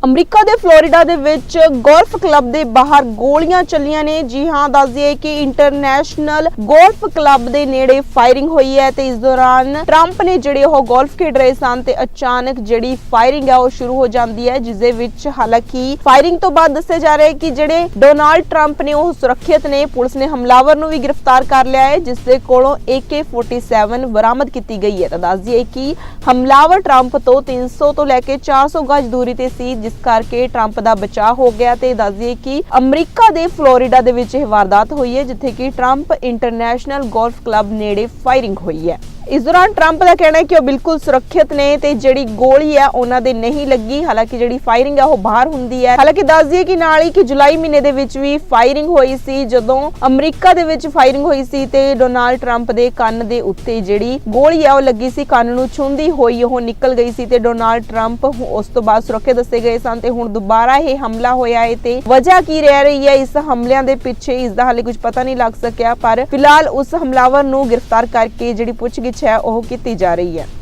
America ਦੇ Florida ਦੇ ਵਿੱਚ ਗੋਲਫ ਕਲੱਬ ਦੇ ਬਾਹਰ ਗੋਲੀਆਂ ਚੱਲੀਆਂ ਨੇ। ਜੀ ਹਾਂ, ਦੱਸ ਦਈਏ ਕਿ ਇੰਟਰਨੈਸ਼ਨਲ ਗੋਲਫ ਕਲੱਬ ਦੇ ਨੇੜੇ ਫਾਇਰਿੰਗ ਹੋਈ ਹੈ ਤੇ ਇਸ ਦੌਰਾਨ ਟਰੰਪ ਨੇ ਜਿਹੜੇ ਉਹ ਗੋਲਫ ਖੇਡ ਰਹੇ ਸਨ ਤੇ ਅਚਾਨਕ ਜਿਹੜੀ ਫਾਇਰਿੰਗ ਹੈ ਉਹ ਸ਼ੁਰੂ ਹੋ ਜਾਂਦੀ ਹੈ ਜਿਸ ਦੇ ਵਿੱਚ ਹਾਲਾਂਕਿ ਫਾਇਰਿੰਗ ਤੋਂ ਬਾਅਦ ਦੱਸਿਆ ਜਾ ਰਿਹਾ ਹੈ ਕਿ ਜਿਹੜੇ ਡੋਨਾਲਡ ਟਰੰਪ ਨੇ, ਉਹ ਸੁਰੱਖਿਅਤ ਨੇ। ਪੁਲਿਸ ਨੇ ਹਮਲਾਵਰ ਨੂੰ ਵੀ ਗ੍ਰਿਫਤਾਰ ਕਰ ਲਿਆ ਹੈ ਜਿਸ ਦੇ ਕੋਲੋਂ AK47 ਬਰਾਮਦ ਕੀਤੀ ਗਈ ਹੈ। ਤਾਂ ਦੱਸ ਦਈਏ ਕਿ ਹਮਲਾਵਰ ਟਰੰਪ ਤੋਂ 300 ਤੋਂ ਲੈ ਕੇ 400 ਗਜ ਦੂਰੀ ਤੇ ਸੀ ਜਿਸ ਕਰਕੇ ਟਰੰਪ ਦਾ ਬਚਾਅ ਹੋ ਗਿਆ ਤੇ ਦੱਸ ਦਈਏ ਕਿ ਅਮਰੀਕਾ ਦੇ ਫਲੋਰੀਡਾ ਦੇ ਵਿੱਚ ਇਹ ਵਾਰਦਾਤ ਹੋਈ ਹੈ, ਜਿੱਥੇ ਕਿ ਟਰੰਪ ਇੰਟਰਨੈਸ਼ਨਲ ਗੋਲਫ ਕਲੱਬ ਨੇੜੇ ਫਾਇਰਿੰਗ ਹੋਈ ਹੈ। ਇਸ ਦੌਰਾਨ ਟਰੰਪ ਦਾ ਕਹਿਣਾ ਹੈ ਕਿ ਉਹ ਬਿਲਕੁਲ ਸੁਰੱਖਿਅਤ ਨੇ ਤੇ ਜਿਹੜੀ ਗੋਲੀ ਹੈ ਉਹਨਾਂ ਦੇ ਨਹੀਂ ਲੱਗੀ। ਹਾਲਾਂਕਿ ਜਿਹੜੀ ਫਾਇਰਿੰਗ ਹੈ ਉਹ ਬਾਹਰ ਹੁੰਦੀ ਹੈ। ਹਾਲਾਂਕਿ ਦੱਸ ਦਈਏ ਕਿ ਨਾਲ ਹੀ ਕਿ ਜੁਲਾਈ ਮਹੀਨੇ ਦੇ ਵਿੱਚ ਵੀ ਫਾਇਰਿੰਗ ਹੋਈ ਸੀ, ਜਦੋਂ ਅਮਰੀਕਾ ਦੇ ਵਿੱਚ ਫਾਇਰਿੰਗ ਹੋਈ ਸੀ ਤੇ ਡੋਨਾਲਡ ਟਰੰਪ ਦੇ ਕੰਨ ਦੇ ਉੱਤੇ ਜਿਹੜੀ ਗੋਲੀ ਹੈ ਉਹ ਲੱਗੀ ਸੀ, ਕੰਨ ਨੂੰ ਛੁੰਦੀ ਹੋਈ ਉਹ ਨਿਕਲ ਗਈ ਸੀ ਤੇ ਡੋਨਾਲਡ ਟਰੰਪ ਉਸ ਤੋਂ ਬਾਅਦ ਸੁਰੱਖਿਅਤ ਦੱਸੇ ਗਏ ਸਨ ਤੇ ਹੁਣ ਦੁਬਾਰਾ ਇਹ ਹਮਲਾ ਹੋਇਆ ਹੈ ਤੇ ਵਜ੍ਹਾ ਕੀ ਰਹਿ ਰਹੀ ਹੈ? ਇਸ ਹਮਲਿਆਂ ਦੇ ਪਿੱਛੇ ਇਸ ਦਾ ਹਾਲੇ ਕੁਝ ਪਤਾ ਨਹੀਂ ਲੱਗ ਸਕਿਆ, ਪਰ ਫਿਲਹਾਲ ਉਸ ਹਮਲਾਵਰ ਨੂੰ ਗ੍ਰਿਫਤਾਰ ਕਰਕੇ ਜਿਹੜੀ ਪੁੱਛਗਿੱਛ ਹੈ ਉਹ ਕੀਤੀ ਜਾ ਰਹੀ ਹੈ।